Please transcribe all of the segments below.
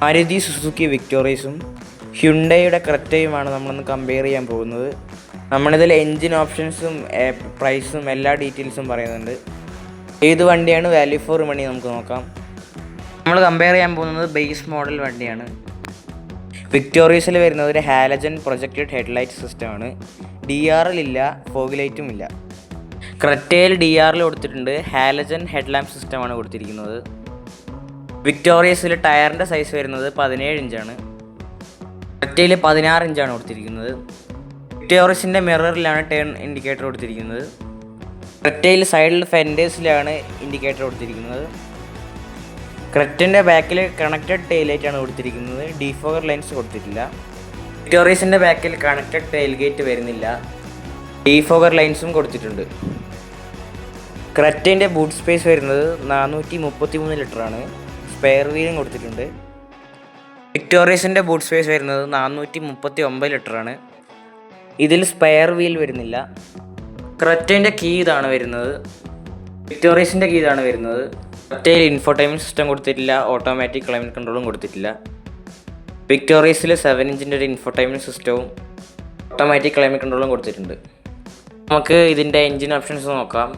Maruti Suzuki വിക്ടോറിയസും ഹ്യുണ്ടയുടെ ക്രെറ്റയുമാണ് നമ്മളൊന്ന് compare ചെയ്യാൻ പോകുന്നത്. നമ്മളിതിൽ എൻജിൻ ഓപ്ഷൻസും പ്രൈസും എല്ലാ ഡീറ്റെയിൽസും പറയുന്നുണ്ട്. ഏത് വണ്ടിയാണ് വാല്യൂ ഫോർ മണി നമുക്ക് നോക്കാം. നമ്മൾ കമ്പയർ ചെയ്യാൻ പോകുന്നത് ബേസ് മോഡൽ വണ്ടിയാണ്. വിക്ടോറിയസിൽ വരുന്നത് ഒരു ഹാലജൻ പ്രൊജക്റ്റഡ് ഹെഡ്ലൈറ്റ് സിസ്റ്റമാണ് ഡി ആറിലില്ല ഫോഗിലൈറ്റും ഇല്ല ഫോഗ് ലൈറ്റും ഇല്ല. ക്രെറ്റയിൽ ഡി ആറിൽ കൊടുത്തിട്ടുണ്ട് ഹാലജൻ ഹെഡ്ലാമ്പ് സിസ്റ്റമാണ് കൊടുത്തിരിക്കുന്നത്. വിക്ടോറിയസിൽ ടയറിന്റെ സൈസ് വരുന്നത് പതിനേഴ് ഇഞ്ചാണ്. ഒറ്റയിൽ പതിനാറ് ഇഞ്ചാണ് കൊടുത്തിരിക്കുന്നത്. വിക്ടോറിയസിന്റെ മിററിലാണ് ടേൺ ഇൻഡിക്കേറ്റർ കൊടുത്തിരിക്കുന്നത്. ക്രെറ്റയിൽ സൈഡിൽ ഫെൻഡേഴ്സിലാണ് ഇൻഡിക്കേറ്റർ കൊടുത്തിരിക്കുന്നത്. ക്രെറ്റിന്റെ ബാക്കിൽ കണക്റ്റഡ് ടെയിൽ ആണ് കൊടുത്തിരിക്കുന്നത്. ഡിഫോഗർ ലൈൻസ് കൊടുത്തിട്ടില്ല. വിക്ടോറിയസിന്റെ ബാക്കിൽ കണക്റ്റഡ് ടെയിൽ ഗേറ്റ് വരുന്നില്ല. ഡിഫോഗർ ലൈൻസും കൊടുത്തിട്ടുണ്ട്. ക്രെറ്റിന്റെ ബൂട്ട് സ്പേസ് വരുന്നത് നാനൂറ്റി മുപ്പത്തി മൂന്ന് ലിറ്ററാണ്. സ്പെയർ വീലും കൊടുത്തിട്ടുണ്ട്. വിക്ടോറിയസിന്റെ ബൂട്ട് സ്പേസ് വരുന്നത് നാനൂറ്റി മുപ്പത്തി ഒമ്പത് ലിറ്ററാണ് ഇതിൽ സ്പെയർ വീൽ വരുന്നില്ല. ക്രറ്റേന്റെ കീ ഇതാണ് വരുന്നത്. വിക്ടോറിയസിന്റെ കീ ഇതാണ് വരുന്നത്. ക്രറ്റയിൽ ഇൻഫോർടൈൻമെന്റ് സിസ്റ്റം കൊടുത്തിട്ടില്ല. ഓട്ടോമാറ്റിക് ക്ലൈമറ്റ് കൺട്രോളും കൊടുത്തിട്ടില്ല. വിക്ടോറിയസിൽ സെവൻ ഇഞ്ചിന്റെ ഒരു ഇൻഫോർടൈൻമെന്റ് സിസ്റ്റവും ഓട്ടോമാറ്റിക് ക്ലൈമറ്റ് കൺട്രോളും കൊടുത്തിട്ടുണ്ട്. നമുക്ക് ഇതിന്റെ എൻജിൻ ഓപ്ഷൻസ് നോക്കാം.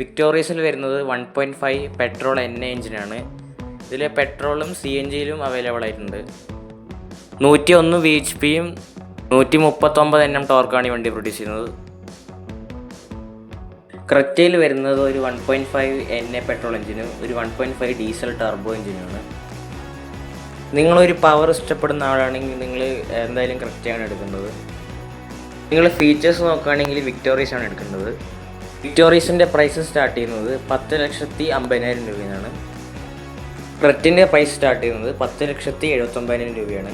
വിക്ടോറിയസിൽ വരുന്നത് one point five petrol N A എഞ്ചിനാണ് ഇതിൽ പെട്രോളും സി എൻ ജിയിലും അവൈലബിൾ ആയിട്ടുണ്ട്. നൂറ്റി ഒന്ന് വി എച്ച് പിയും നൂറ്റി മുപ്പത്തൊമ്പത് എൻ എം ടോർക്കാണ് ഈ വണ്ടി പ്രൊഡ്യൂസ് ചെയ്യുന്നത്. ക്രെറ്റയിൽ വരുന്നത് ഒരു one point five N A petrol എഞ്ചിനും ഒരു one point five diesel turbo എഞ്ചിനുമാണ് നിങ്ങളൊരു പവർ ഇഷ്ടപ്പെടുന്ന ആളാണെങ്കിൽ നിങ്ങൾ എന്തായാലും ക്രെറ്റയാണ് എടുക്കുന്നത്. നിങ്ങൾ ഫീച്ചേഴ്സ് നോക്കുകയാണെങ്കിൽ വിക്ടോറിയസ് ആണ് എടുക്കേണ്ടത് വിക്ടോറിയസിന്റെ പ്രൈസ് സ്റ്റാർട്ട് ചെയ്യുന്നത് പത്ത് ലക്ഷത്തി അമ്പതിനായിരം രൂപയാണ് ക്രെറ്റിന്റെ പ്രൈസ് സ്റ്റാർട്ട് ചെയ്യുന്നത് പത്ത് ലക്ഷത്തി എഴുപത്തൊമ്പതിനായിരം രൂപയാണ്.